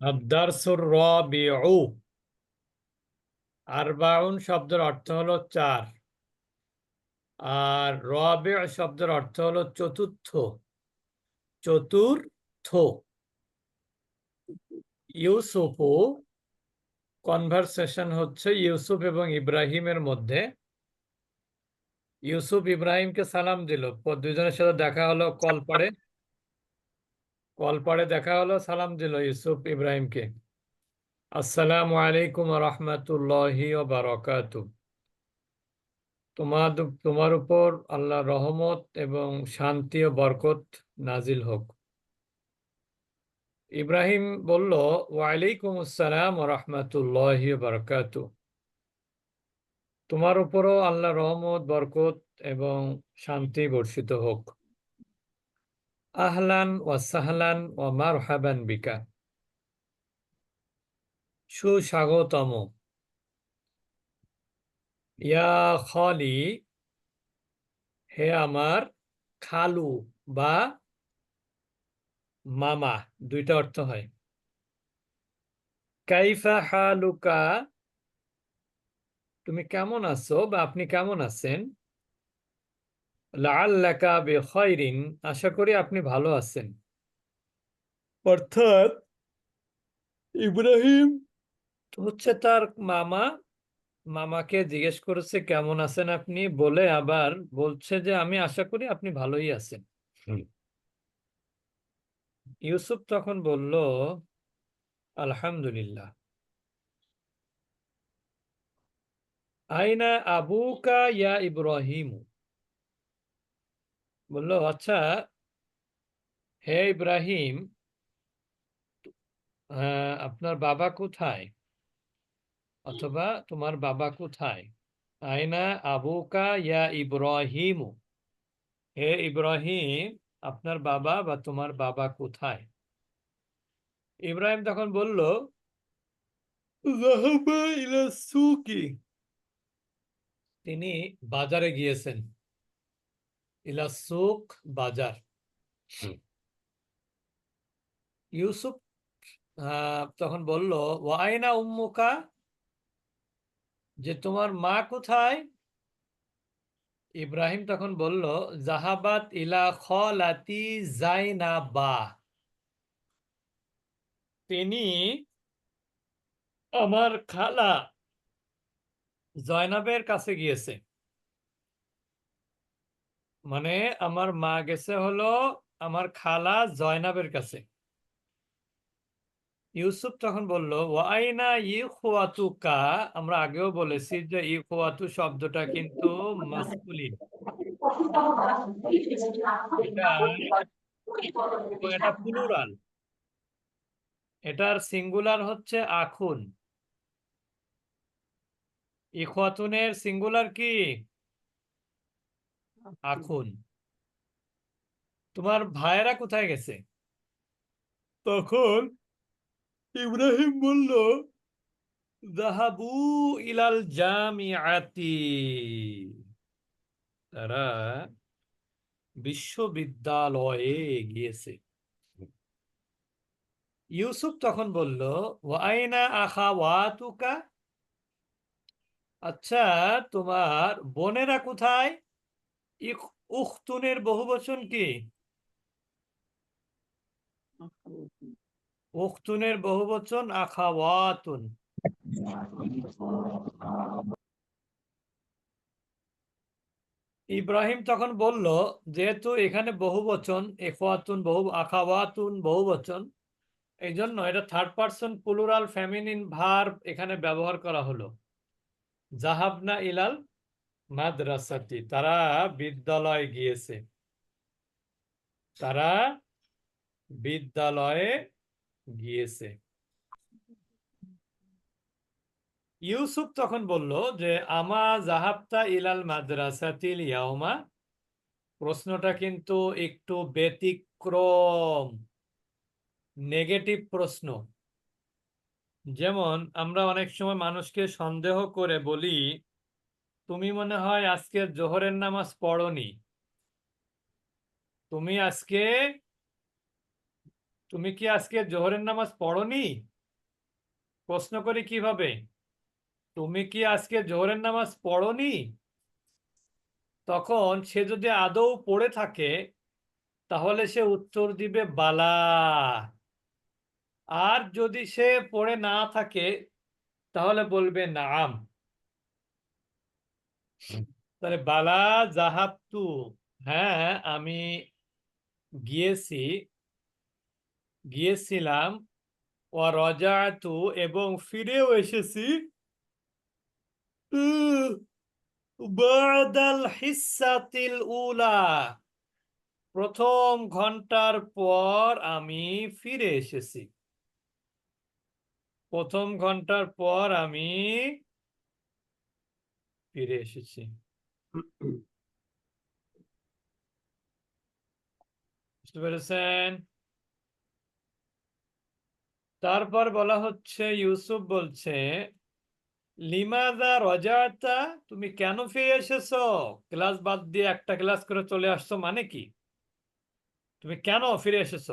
আবদারসুর রাবিউ। আরবাউন শব্দের অর্থ হলো চার। আর রাবি শব্দের অর্থ হলো চতুর্থ। চতুর্থ। ইউসুফু কনভারসেশন হচ্ছে ইউসুফ এবং ইব্রাহিমের মধ্যে। ইউসুফ ইব্রাহিমকে সালাম দিল। পর দুজনের সাথে দেখা হলো কল পাড়ে কল পাড়ে দেখা হলো, সালাম দিল ইউসুফ ইব্রাহিমকে। আসসালামু আলাইকুম রহমতুল্লাহি বারকাত তোমার তোমার উপর আল্লাহ রহমত এবং শান্তি ও বরকত নাজিল হোক। ইব্রাহিম বলল, ওয়ালাইকুম আসসালাম রহমতুল্লাহি বারকাত তোমার উপরও আল্লাহ রহমত, বরকত এবং শান্তি বর্ষিত হোক। আহলান ও সাহলান ও মারহাবান বিকা। সুস্বাগতম। ইয়া খলি, হে আমার খালু বা মামা, দুইটা অর্থ হয়। কাইফা হালুকা, তুমি কেমন আছো বা আপনি কেমন আছেন? লাআল্লাকা বিখাইরিন আশা করি আপনি ভালো আছেন। অর্থাৎ ইব্রাহিম হচ্ছে তার মামা। মামাকে জিজ্ঞেস করেছে কেমন আছেন আপনি? বলে আবার বলছে যে আমি আশা করি আপনি ভালোই আছেন। ইউসুফ তখন বলল আলহামদুলিল্লাহ। আইনা আবুকা ইয়া ইব্রাহিম? বলল আচ্ছা হে ইব্রাহিম আপনার বাবা কোথায়? অথবা তোমার বাবা কোথায়? আইনা আবুকা ইয়া ইব্রাহিম। হে ইব্রাহিম, আপনার বাবা বা তোমার বাবা কোথায়? ইব্রাহিম তখন বলল, "যাহাবা তিনি বাজারে গিয়েছেন। ইলা সুক বাজার ইউসুফ তখন বলল ওয়াইনা উম্মুকা যে তোমার মা কোথায়? ইব্রাহিম তখন বলল জাহাবাত ইলা খলাতি জাইনাবা তিনি আমার খালা জয়নাবের কাছে গিয়েছে মানে আমার মা গেছে হলো আমার খালা জয়নাবের কাছে। ইউসুফ তখন বলল, ওয়াইনা ইখওয়াতুকা? আমরা আগেও বলেছি যে ইখওয়াতু শব্দটা কিন্তু মাসকুলিন। এটা প্লুরাল। এটার সিঙ্গুলার হচ্ছে আখুন। ইখওয়াতুনের সিঙ্গুলার কি? আখুন। তোমার ভাইয়েরা কোথায় গেছে? তখন ইব্রাহিম বলল জাহাবু ইলাল জামিআতি। তারা বিশ্ববিদ্যালয়ে গিয়েছে। ইউসুফ তখন বলল ওয়াইনা আখাওয়াতুকা আচ্ছা তোমার বোনেরা কোথায়? ইখ বহু বচন কি? উখতুনের বহু বচন আখাওয়াতুন। ইব্রাহিম তখন বলল, যেহেতু এখানে বহু বচন, এখওয়াতুন বহু, আখাওয়াতুন বহু বচন এই জন্য এটা third person plural feminine verb এখানে ব্যবহার করা হলো। জাহাবনা ইলাল মাদ্রাসাতি তারা বিদ্যালয়ে গিয়েছে। তারা বিদ্যালয়ে গিয়েছে। ইউসুফ তখন বলল যে, আমা জাহাবতা ইলাল মাদ্রাসাতিল ইয়াউমা? প্রশ্নটা কিন্তু একটু ব্যতিক্রম, নেগেটিভ প্রশ্ন। যেমন, আমরা অনেক সময় মানুষকে সন্দেহ করে বলি তুমি মনে হয় আজকে জোহরের নামাজ পড়নি। তুমি আজকে, তুমি কি আজকে জোহরের নামাজ পড়নি? প্রশ্ন করি কীভাবে? তুমি কি আজকে জোহরের নামাজ পড়নি? তখন সে যদি আদৌ পড়ে থাকে, তাহলে সে উত্তর দিবে, বালা। আর যদি সে পড়ে না থাকে, তাহলে বলবে, নাম। তাহলে বালা জাহাবতু হ্যাঁ আমি গিয়েছি, গিয়েছিলাম ও রজাতু এবং ফিরেও এসেছি। প্রথম ঘণ্টার পর আমি ফিরে এসেছি। প্রথম ঘণ্টার পর আমি ফিরে এসেছি। বুঝতে পেরেছেন? তারপর বলা হচ্ছে, ইউসুফ বলছে লিমাদা রজাতা, তুমি কেন ফিরে এসেছ? ক্লাস বাদ দিয়ে একটা ক্লাস করে চলে আসছো মানে কি? তুমি কেন ফিরে এসেছ?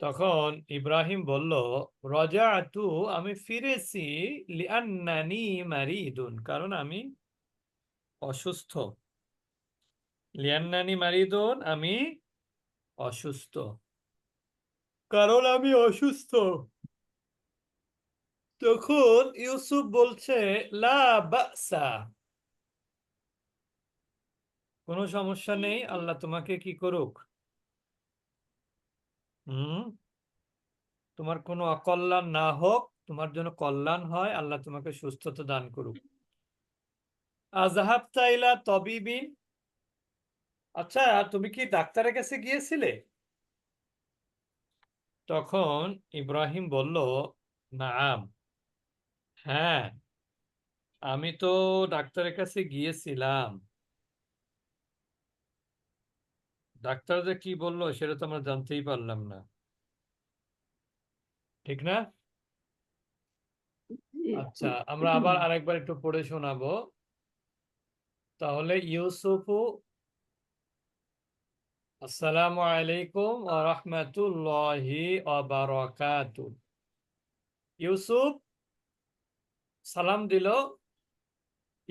তখন ইব্রাহিম বলল, রজাতু, আমি ফিরেছি লিআন্নানি মারিদুন, কারণ আমি অসুস্থ। লিয়ান্নানি মারিদুন, আমি অসুস্থ। কারণ আমি অসুস্থ। তখন ইউসুফ বলছে, লা বাসা। কোনো সমস্যা নেই, আল্লাহ তোমাকে কি করুক? তোমার কোনো অকল্যাণ না হোক, তোমার জন্য কল্যাণ হয়, আল্লাহ তোমাকে সুস্থতা দান করুক। আজহাব তাইলা তবিবিন আচ্ছা তুমি কি ডাক্তারের কাছে গিয়েছিলে? তখন ইব্রাহিম বলল, নাম। হ্যাঁ আমি তো ডাক্তারের কাছে গিয়েছিলাম। ডাক্তার যে কি বলল সেটা তো আমরা জানতেই পারলাম না। ঠিক না? আচ্ছা আমরা আবার আরেকবার একটু পড়ে শোনাবো। তাহলে ইউসুফু, আসসালামু আলাইকুম রাহমাতুল্লাহি ইউসুফ, সালাম দিল।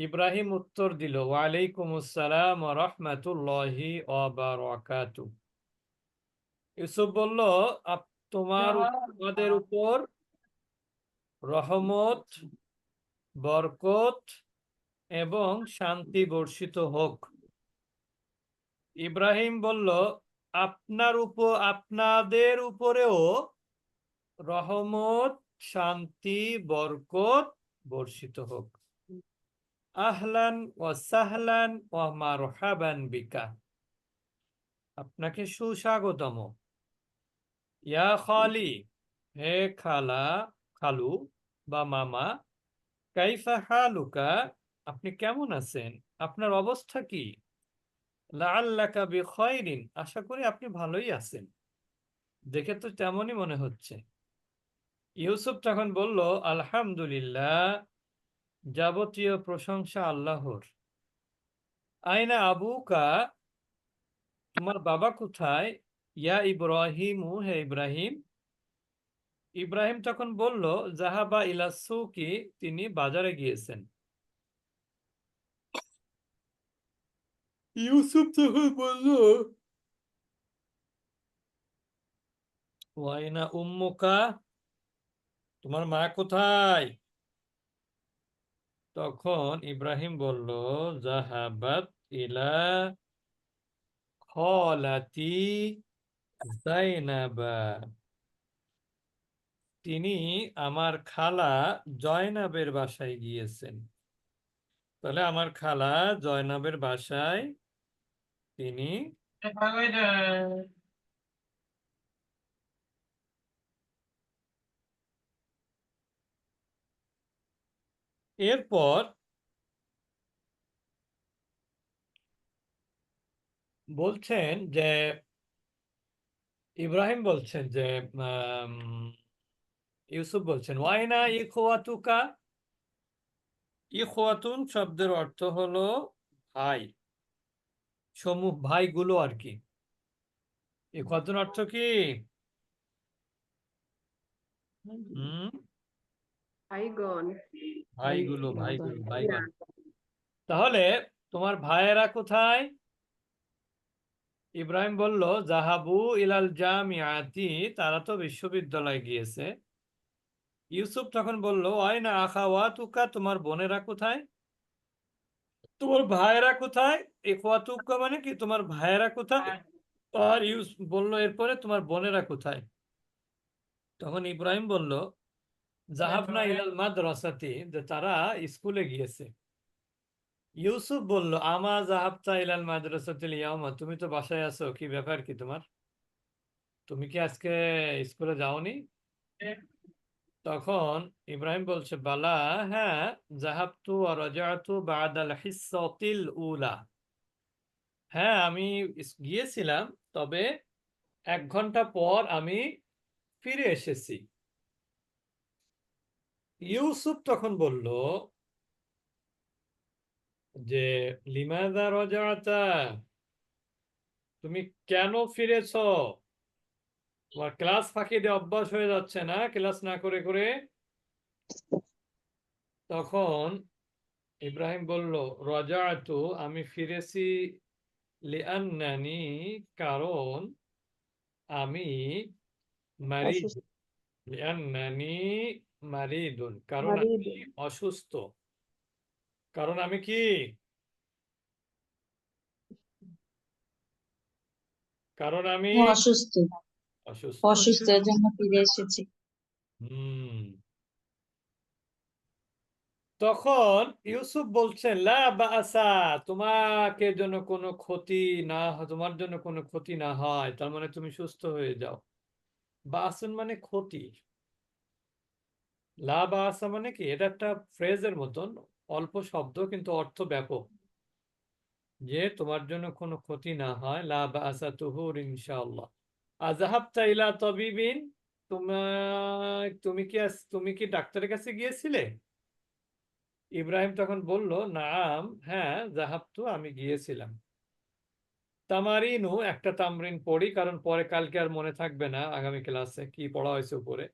ইব্রাহিম উত্তর দিল, ওয়ালাইকুম আসসালাম রাহমাতুল্লাহি বারাকাতু। ইউসুফ বলল তোমার তোমাদের উপর রহমত, বরকত এবং শান্তি বর্ষিত হোক। ইব্রাহিম বলল, আপনার উপর আপনাদের উপরেও রহমত, শান্তি, বরকত বর্ষিত হোক। আহলান ও সাহলান ও মারহাবান বিকা। আপনাকে সুস্বাগতম। ইয়া খালি, হে খালা, খালু বা মামা, কাইফা হালুকা, আপনি কেমন আছেন? আপনার অবস্থা কি? লাআল্লাকা বিখাইরিন, আশা করি আপনি ভালোই আছেন। দেখে তো তেমনই মনে হচ্ছে। ইউসুফ তখন বলল, আলহামদুলিল্লাহ যাবতীয় প্রশংসা আল্লাহর। আইনা আবুকা তোমার বাবা কোথায়? ইয়া ইব্রাহিমু হে ইব্রাহিম। ইব্রাহিম তখন বলল জাহাবা ইলাসুকি তিনি বাজারে গিয়েছেন। ইউসুফ তখন বলল ওয়াইনা উম্মুকা তোমার মা কোথায়? তখন ইব্রাহিম বলল জাহাবাত ইলা খলাতি জাইনাবা তিনি আমার খালা জয়নাবের বাসায় গিয়েছেন। তাহলে আমার খালা জয়নাবের বাসায় তিনি এরপর বলছেন যে ইব্রাহিম বলছেন যে ইউসুফ বলছেন ওয়াইনা ইখওয়াতুকা? ইখওয়াতুন শব্দের অর্থ হলো ভাই। সমূহ ভাইগুলো আর কি। ইখওয়াতুন অর্থ কি? হুম? ভাইগণ ভাইগুলো ভাইগুলো ভাইগণ তাহলে তোমার ভাইয়েরা কোথায়? ইব্রাহিম বলল জাহাবু ইলাল জামিয়াতি তারা তো বিশ্ববিদ্যালয়ে গিয়েছে। ইউসুফ তখন বলল আয়না আখাওয়াতুকা তোমার বোনেরা কোথায়? তোমার ভাইয়েরা কোথায়? ইখওয়াতুকা মানে কি? তোমার ভাইয়েরা কোথায়? আর ইউস বলল এরপরে তোমার বোনেরা কোথায়? তখন ইব্রাহিম বলল জাহাবনা ইলাল মাদ্রাসাতি যে তারা স্কুলে গিয়েছে। ইউসুফ বলল আমা জাহাবতা ইলাল মাদ্রাসাতিল ইয়াউমা তুমি তো বাসায় আছো কি ব্যাপার কি তোমার? তুমি কি আজকে স্কুলে যাওনি? তখন ইব্রাহিম বলছে বালা হ্যাঁ জাহাবতু রাজাতু বাদাল হিসসাতিল উলা। হ্যাঁ আমি গিয়েছিলাম তবে এক ঘণ্টা পর আমি ফিরে এসেছি। ইউসুফ তখন বলল যে লিমাদা রজাতা তুমি কেন ফিরেছ তোমার ক্লাস ফাঁকি দিয়ে অভ্যাস হয়ে যাচ্ছে না ক্লাস না করে করে তখন ইব্রাহিম বলল রজাতু আমি ফিরেছি লিআন্নানি কারণ আমি অসুস্থ। লিআন্নানি মারিদুন কারণ আমি অসুস্থ। কারণ আমি কি? কারণ আমি অসুস্থ। অসুস্থ। জন্য ফিরে এসেছি। হুম। তখন ইউসুফ বলছেন লা বাসা তোমাকে জন্য কোনো ক্ষতি না তোমার জন্য কোনো ক্ষতি না হয় তার মানে তুমি সুস্থ হয়ে যাও। বাসন মানে ক্ষতি। লা বাসা মানে কি? এটা একটা ফ্রেজের মতন অল্প শব্দ কিন্তু অর্থ ব্যাপক যে তোমার জন্য কোনো ক্ষতি না হয়, লা বাসা তুহুর ইনশাআল্লাহ। আজাহাবতা ইলা তবিবিন তোমার তুমি কি তুমি কি ডাক্তারের কাছে গিয়েছিলে? ইব্রাহিম তখন বলল, নাম হ্যাঁ জাহাবতু আমি গিয়েছিলাম। তামারিনু, একটা তামরিন পড়ি, কারণ পরে কালকে আর মনে থাকবে না, আগামী ক্লাসে, কি পড়া হয়েছে উপরে?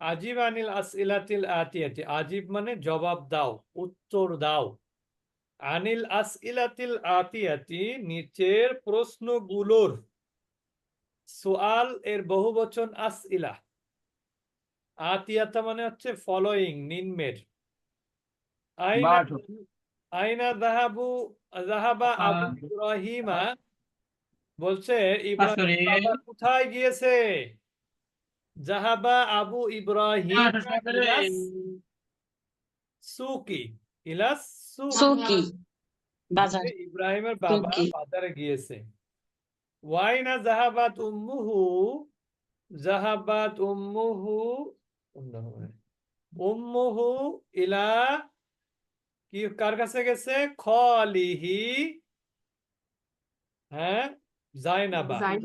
আজিব আনিল আসইলাতিল আতিয়াতি। আজিব মানে জবাব দাও উত্তর দাও। আনিল আসইলাতিল আতিয়াতি নিচের প্রশ্নগুলোর সোয়াল এর বহুবচন আসইলা। আতিয়াতা মানে হচ্ছে ফলোয়িং নিম্নের। আইনা। আইনা যাহাবু যাহাবা আবু ইব্রাহিমা বলছে ইব্রাহিম আসরে। কোথায় গিয়েছে? জাহাবা আবু ইব্রাহিম ইলাস সুকি ইলাস সুকি সুকি বাজার যে ইব্রাহিমের বাবা সুকি। বাজারে গিয়েছে ওয়াইনা জাহাবাত উম্মুহু জাহাবাত উম্মুহু উম্মুহু ইলা কি কার কাছে গেছে খলিহি হ্যাঁ জাইনাবা জাইন-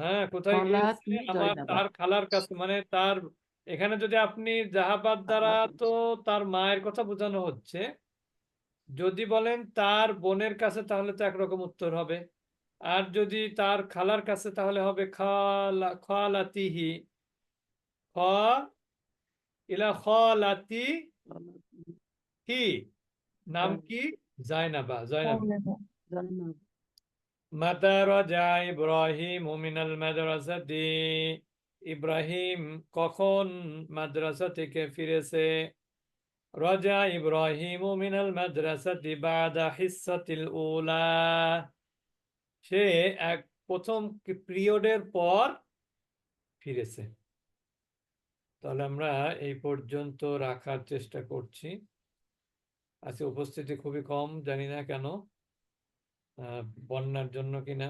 হ্যাঁ কোথায় আমার তার খালার কাছে মানে তার এখানে যদি আপনি জাহাবাদ দ্বারা তো তার মায়ের কথা বোঝানো হচ্ছে যদি বলেন তার বোনের কাছে তাহলে তো একরকম উত্তর হবে। আর যদি তার খালার কাছে তাহলে হবে খালা খালাতিহি খ ইলা খালাতি হি নাম কি? জাইনাবা জাইনাবা মাতা ইব্রাহিম মিনাল মাদ্রাসাতি। ইব্রাহিম কখন মাদ্রাসা থেকে ফিরেছে? রাজা ইব্রাহিম মিনাল মাদ্রাসাতি বাদা হিসসাতিল উলা। সে এক প্রথম পিরিয়ডের পর ফিরেছে। তাহলে আমরা এই পর্যন্ত রাখার চেষ্টা করছি। আজকে উপস্থিতি খুবই কম, জানি না কেন। বন্যার জন্য কিনা